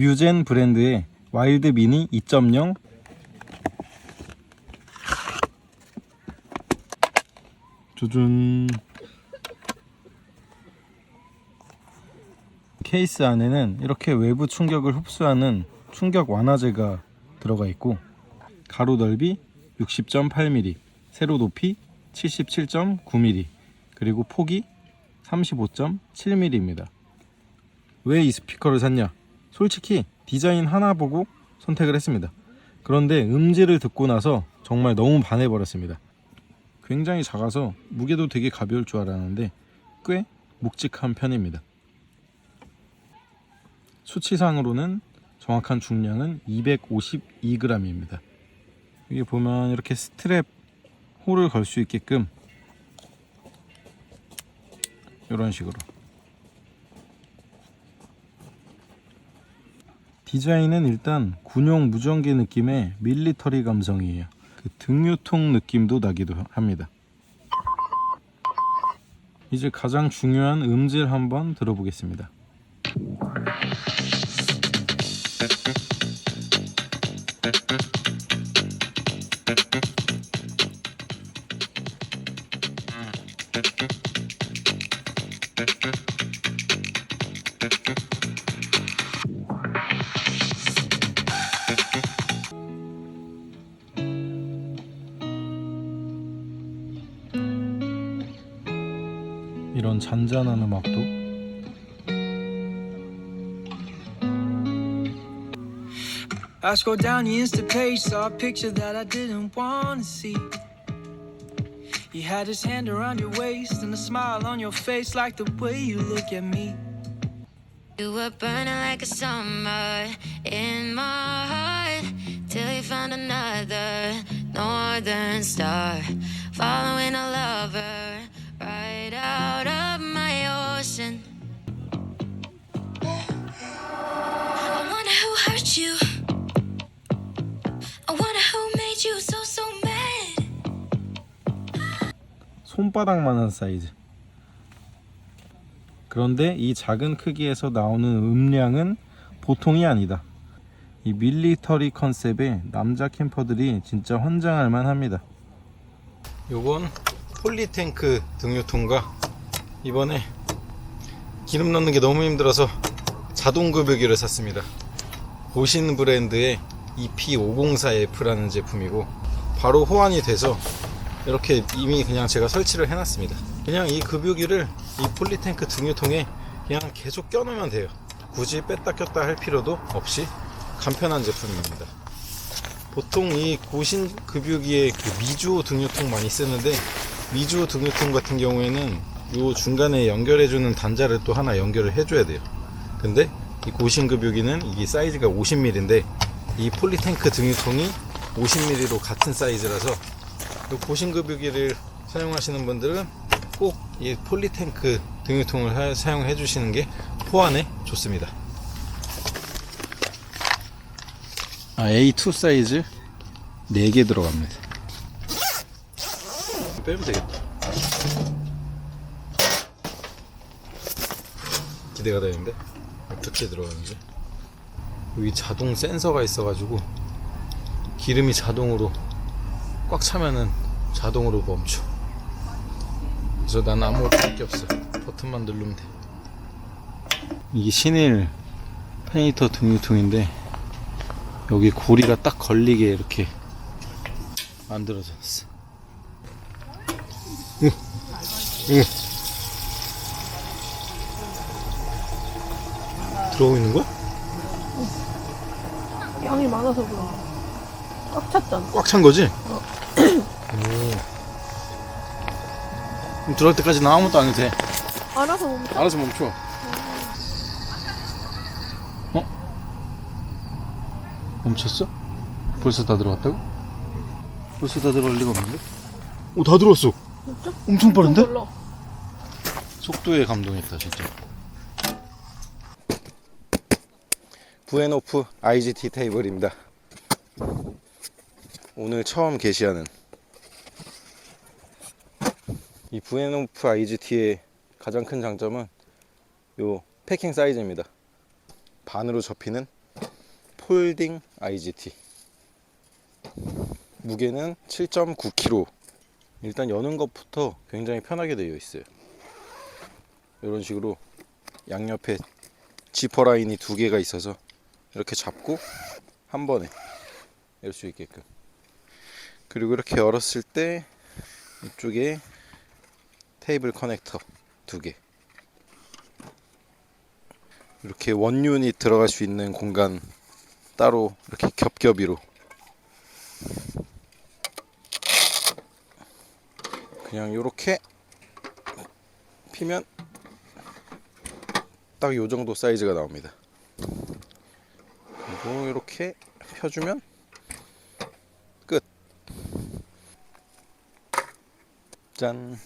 뮤젠 브랜드의 와일드 미니 2.0 두둔 케이스 안에는 이렇게 외부 충격을 흡수하는 충격 완화제가 들어가 있고 가로 넓이 60.8mm, 세로 높이 77.9mm, 그리고 폭이 35.7mm입니다. 왜 이 스피커를 샀냐? 솔직히 디자인 하나 보고 선택을 했습니다. 그런데 음질을 듣고 나서 정말 너무 반해버렸습니다. 굉장히 작아서 무게도 되게 가벼울 줄 알았는데 꽤 묵직한 편입니다. 수치상으로는 정확한 중량은 252g입니다. 여기 보면 이렇게 스트랩 홀을 걸 수 있게끔 이런 식으로 디자인은 일단 군용 무전기 느낌의 밀리터리 감성이에요. 그 등유통 느낌도 나기도 합니다. 이제 가장 중요한 음질 한번 들어보겠습니다. 이런 잔잔한 음악도 I scrolled down the Insta page, saw a picture that I didn't want to see. You had his hand around your waist and a smile on your face, like the way you look at me. You were burning like a summer in my heart till you found another northern star. Following a lover right out Wonder who hurt you. I wonder who made you so, so mad. 손바닥만한 사이즈. 그런데 이 작은 크기에서 나오는 음량은 보통이 아니다. 이 밀리터리 컨셉의 남자 캠퍼들이 진짜 환장할 만합니다. 요건 폴리탱크 등유통과 이번에 기름 넣는 게 너무 힘들어서 자동 급유기를 샀습니다. 보신 브랜드의 EP504F라는 제품이고 바로 호환이 돼서 이렇게 이미 그냥 제가 설치를 해놨습니다. 그냥 이 급유기를 이 폴리탱크 등유통에 그냥 계속 껴놓으면 돼요. 굳이 뺐다 꼈다 할 필요도 없이 간편한 제품입니다. 보통 이 고신 급유기에 그 미주호 등유통 많이 쓰는데 미주호 등유통 같은 경우에는 요 중간에 연결해주는 단자를 또 하나 연결을 해줘야 돼요. 근데 이 고신 급유기는 이게 사이즈가 50mm인데 이 폴리탱크 등유통이 50mm로 같은 사이즈라서 이 고신급유기를 사용하시는 분들은 꼭 이 폴리탱크 등유통을 하- 사용해 주시는 게 호환에 좋습니다. 아, A2 사이즈 4개 들어갑니다. 빼면 되겠다. 기대가 되는데 어떻게 들어가는지 여기 자동 센서가 있어가지고 기름이 자동으로 꽉 차면은 자동으로 멈춰. 그래서 난 아무것도 할 게 없어. 버튼만 누르면 돼. 이게 신일 페니터 등유통인데 여기 고리가 딱 걸리게 이렇게 만들어졌어. 응. 응. 들어오고 있는 거야? 양이 많아서 그런가. 꽉 찼잖아. 꽉 찬 거지? 오. 그럼 들어갈 때까지 나 아무것도 안 해도 돼. 알아서 멈춰. 알아서 멈춰. 어? 멈췄어? 벌써 다 들어갔다고? 벌써 다 들어갈 리가 없는데? 오, 다 들어왔어. 진짜? 엄청 빠른데? 몰라. 속도에 감동했다, 진짜. 부에노프 IGT 테이블입니다. 오늘 처음 게시하는 이 부에노프 IGT의 가장 큰 장점은 요 패킹 사이즈입니다. 반으로 접히는 폴딩 IGT 무게는 7.9kg 일단 여는 것부터 굉장히 편하게 되어 있어요 이런 식으로 양옆에 지퍼 라인이 두 개가 있어서 이렇게 잡고 한 번에 열 수 있게끔 그리고 이렇게 열었을 때 이쪽에 테이블 커넥터 두 개. 이렇게 원 유닛 들어갈 수 있는 공간 따로 이렇게 겹겹이로 그냥 이렇게 피면 딱요 정도 사이즈가 나옵니다. 그리고 이렇게 펴주면 끝. 짠.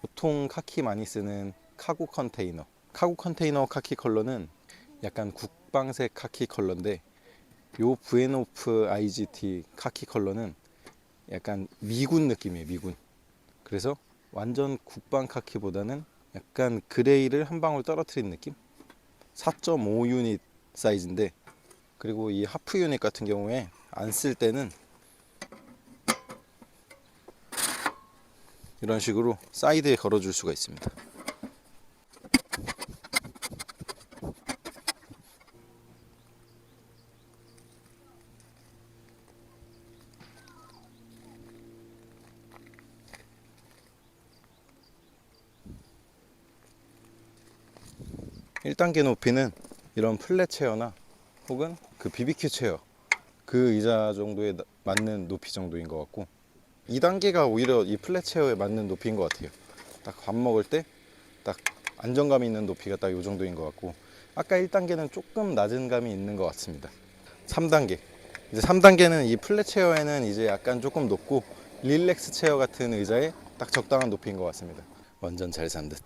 보통 카키 많이 쓰는 카고 컨테이너. 카고 컨테이너 카키 컬러는 약간 국방색 카키 컬러인데 요 부에노프 IGT 카키 컬러는 약간 미군 느낌이에요, 미군. 그래서 완전 국방 카키보다는 약간 그레이를 한 방울 떨어뜨린 느낌? 4.5 유닛 사이즈인데 그리고 이 하프 유닛 같은 경우에 안 쓸 때는 이런 식으로 사이드에 걸어줄 수가 있습니다. 일단계 높이는 이런 플랫 체어나 혹은 그 BBQ 체어 그 의자 정도에 나- 맞는 높이 정도인 것 같고 2단계가 오히려 이 플랫 체어에 맞는 높이인 것 같아요. 딱 밥 먹을 때 딱 안정감 있는 높이가 딱 이 정도인 것 같고 아까 1단계는 조금 낮은 감이 있는 것 같습니다. 3단계 이제 3단계는 이 플랫 체어에는 이제 약간 조금 높고 릴렉스 체어 같은 의자에 딱 적당한 높이인 것 같습니다. 완전 잘 산 듯.